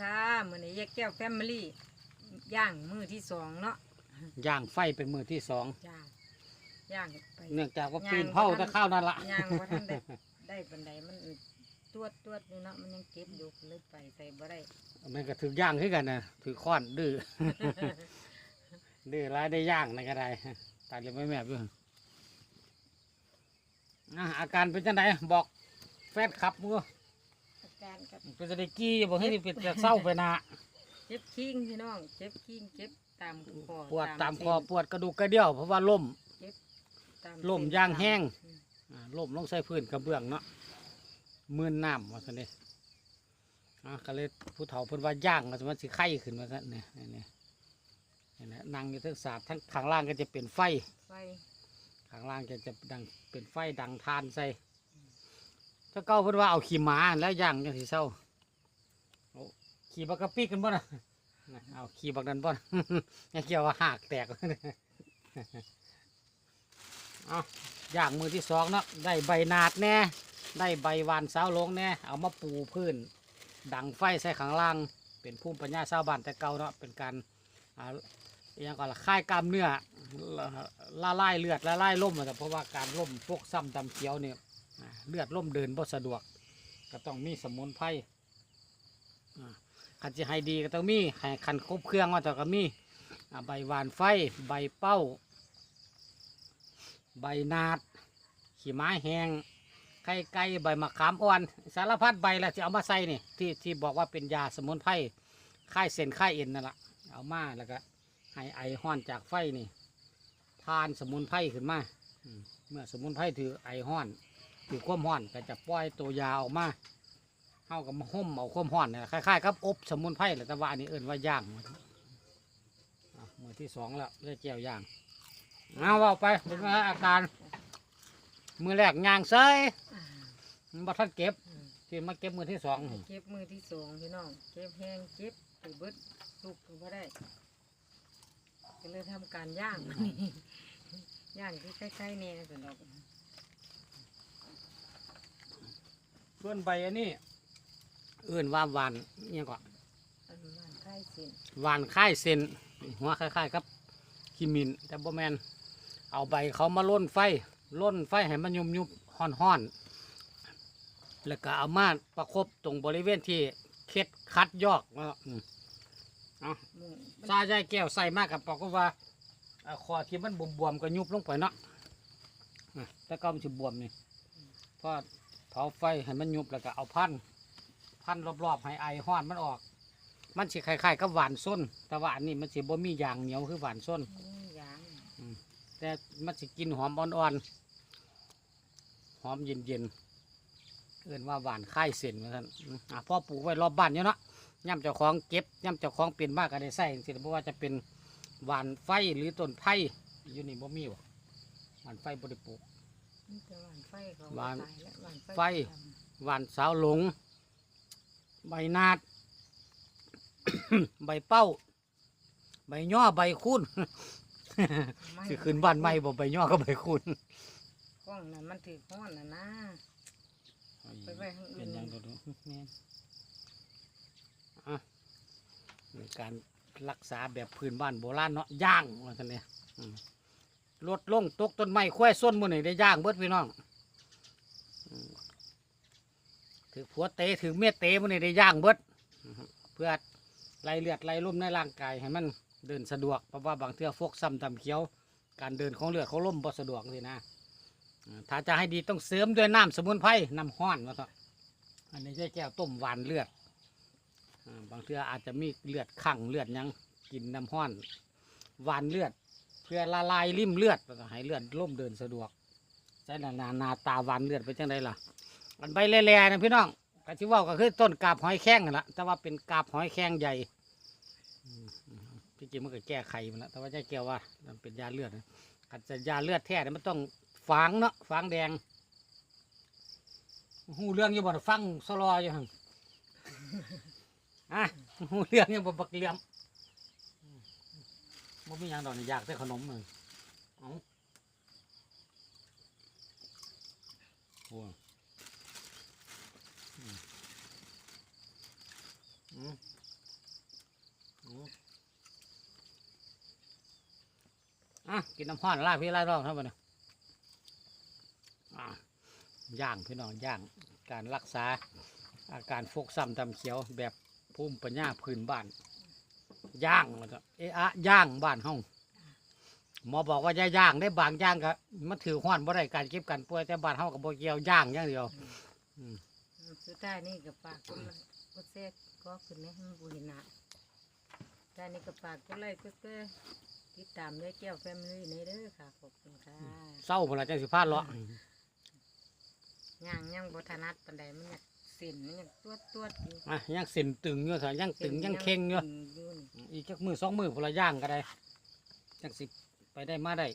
ค่ะมื้อนี้ยายแก้วแฟมิลี่ย่างมื้อที่สองเนาะย่างไฟเป็นมือที่สองจ้าย่างไป เนื่องจากว่าย่างปีนเผาบ่ทันแตะข้าวนั่นละย่างบ่ทันได้ได้บันไดมันตวดตวดอยู่เนาะมันยังเก็บอยู่เลยไปใส่บ่ได้มันก็ถือย่างขึ้นกันนะถือค้อนดื้อ ดื้อร้ายได้ย่างในกระไดตายเลยไม่แม่บอยู่อะอาการเป็นจังไดบอกแฟนขับมืออา การกับเป็นจะได้กี้บอกให้เป็นจะเศร้าไปหนาเจ็บคิงพี่น้อง เจ็บคิงเจ็บตามคอปวดตามคเส้อนปวดกระดูกกระเดี่ยวเพราะว่าล่มเจ็บตามล่มเส้นย่างแห้งอืมอ่าล่มลงใส่พื้นกระเบื้องเนาะมืนน้ำว่าสันเดอะก็เลยผู้เฒ่าเพิ่นว่าย่างก็จะมันสิไข้ขึ้นว่าสันเนี่ยนี่นี่นี่นะนั่งอยู่ทั้งสาดทั้งข้างล่างก็จะเป็นไฟไฟข้างล่างจะจะดังเป็นไฟดังทานใส่ ถ้าเก้าเพิ่นว่าเอาขี่หมาแล้วย่างจังสิเศร้าเอาขี่บักกะปิกกันบ่นะนะเอาขี่บักนั้นบ่นะอย่าเกี่ยวว่าหากแตก เอาย่างมือที่สองเนาะได้ใบนาดแน่ได้ใบวานสาวหลงแน่เอามาปูพื้น ดังไฟใส่ข้างล่าง เป็นภูมิปัญญาชาวบ้านแต่เก่าเนาะเป็นการอ่าอหยังก่อนละค่ายกล้ามเนื้อละละลายเลือดละลายล่มอะแต่เพราะว่าการล่มพวกซ้ำดำเขียวเนี่ย เลือดล่มเดินบ่สะดวก ก็ต้องมีสมุนไพรอ่าคันจะให้ดีก็ต้องมีให้คันครบเครื่องว่าแต่ก็มีใบหวานไฟ ใบเป้า ใบนาด ขี้ม้าแหงไข่ไก่ใบมะขามอ่อน สารพัดใบแหละที่เอามาใส่นี่ที่ที่บอกว่าเป็นยาสมุนไพรค่ายเส้นค่ายเอ็นนั่นแหละเอามาแล้วก็ให้ไอห้อนจากไฟนี่ทานสมุนไพรขึ้นมาเมื่อสมุนไพรถือไอห้อน ถือความห้อนก็จะปล่อยตัวยาออกมาเข้ากับมาห่มเอาความห้อนเนี่ยคล้ายๆกับอบสมุนไพรแหละแต่ว่าอันนี้เอิ่นว่าย่างอะมือที่สองแล้วเรียกแก้วย่างเอาเอาไปเป็นไงอาการ มือแรกย่างเซยอ่ามันบ่ทันเก็บอืมที่มาเก็บมือที่สองเจ็บมือที่สองพี่น้องเจ็บแห้งเจ็บไปเบิดลุกก็บ่ได้ก็เลยทำการย่างย่างที่ใกล้ๆเนี่ยสนดอก ส่วนใบอันนี้เอื่นว่าหวานเนี่ยงก่อนอันมันใกล้สิ้นหวานค่ายเส้นหัวคล้ายๆกับขีมินแต่บ่แมนเอาใบเขามาล่นไฟล่นไฟให้มันยุบยุบๆห่อนห่อนๆแล้วก็เอามาประคบตรงบริเวณที่เคล็ดคัดยอกเนาะอืมเอาหมู่มันซาใจแก้วใส่มากกับบอกว่าเอาคอที่มันบวมๆก็ยุบลงไปเนาะอะแต่ก็มันจะบวมนี่พอ เผาไฟให้มันยุบแล้วก็เอาพันพันรอบๆให้ไอห้อนมันออก มันสิคล้ายๆกับหวานส้น แต่ว่าอันนี้มันสิบ่มีอย่างเหนียวคือหวานส้นนี่ยางแต่มันสิกินหอมอ่อนๆหอมเย็นๆเอื่นว่าหวานค่ายเส้นเหมือนกันอืมอะพ่อปลูกไว้รอบบ้านอยู่เนาะย่ำเจ้าของเก็บย่ำเจ้าของเป็นมากก็ได้ใส่สิเพราะว่าจะเป็นหวานไฟหรือต้นไผ่อยู่นี่บ่มีบ่หวานไฟบ่ได้ปลูกนี่ แต่หวานไฟเขาหวานตายแล้วหวานไฟไฟหวานสาวหลง ใบนาด ใบเป้า ใบย่อใบคูนไม่สิขึ้นบ้านใหม่บ่ใบย่อก็ใบคูนกล้องนั้นมันถือห้อนนะนะไปไว้ข้างอื่นเป็นหยังตัวดูแม่นอะเป็นการรักษาแบบพื้นบ้านโบราณเนาะย่างว่าซั่นเนี่ยอืม ลดลงตกต้นไม้ควายส้นมื้อนี่ได้ย่างเบิดพี่น้องถือผัวเตะถือเมียเตะมื้อนี่ได้ย่างเบิดเพื่อไล่เลือดไล่ลมในร่างกายให้มันเดินสะดวกเพราะว่าบางเทื่อฟกซ้ำตำเขียว การเดินของเลือดของลมบ่สะดวกสินะถ้าจะให้ดีต้องเสริมด้วยน้ำสมุนไพรน้ำห้อนว่าซะอันนี้ใช่แก้วต้มหวานเลือดบางเทื่ออาจจะมีเลือดขังเลือดยังกินน้ำห้อนหวานเลือด พื่อละลายริ่มเลือดว่าซะให้เลือดล่มเดินสะดวกใช่นานานาตาวานเลือดไปจังไดล่ะอันใบแล่ๆนะพี่น้องก็ที่ว่าก็คือต้นกาบหอยแข้งนั่นละแต่ว่าเป็นกาบหอยแข้งใหญ่พี่จริงมันก็แก้ไขมันละแต่ว่าใช่แก้วว่ามันเป็นยาเลือดนะอาจจะยาเลือดแท้เนี่ยมันต้องฟางเนาะฟางแดงหูเรื่องอยู่บ่่ฟังสลออยู่หั่นอะหูเรื่องอยู่บ่บักเลี่ยม บ่มีอย่างดอกนี่อยากได้ขนมเลยเอาโอ้ยอือืมอืมอะกินน้ำห้อนลาพี่ลาร้องารับมันี่ยย่างพี่น้องย่างการรักษาอาการฟกซ้ำดำเขียวแบบพุ่มปัญญาพื้นบ้าน ย่างแล้วก็เอะอะย่างบ้านเฮาหมอบอกว่าอย่าย่างได้บางย่างก็มันถือห้อนบ่ได้การเก็บกันป่วยแต่บ้านเฮากับบ่เกี่ยวย่างอย่างเดียวอืมสุดท้ายนี่กับปากคนละก็เซ็ตก็ขึ้นนะมันบุหินะท้ายนี่กับปากก็ไล่ก็เต้ติดตามด้วยแก้วแฟมิลี่ในเด้อค่ะขอบคุณค่ะเศร้าพุ่นละจังสิพลาดเลาะย่างย่างบทนัดปันใดมันอยากเส้นมันอยากตัวตัวๆอยู่อะยังเส้นตึงอยู่เถอะยังตึงยังเค็งอยู่ ตึงอยู่นี่อีกจักมือสองมือพุ่นละย่างก็ได้จังสิไปได้มาได้อ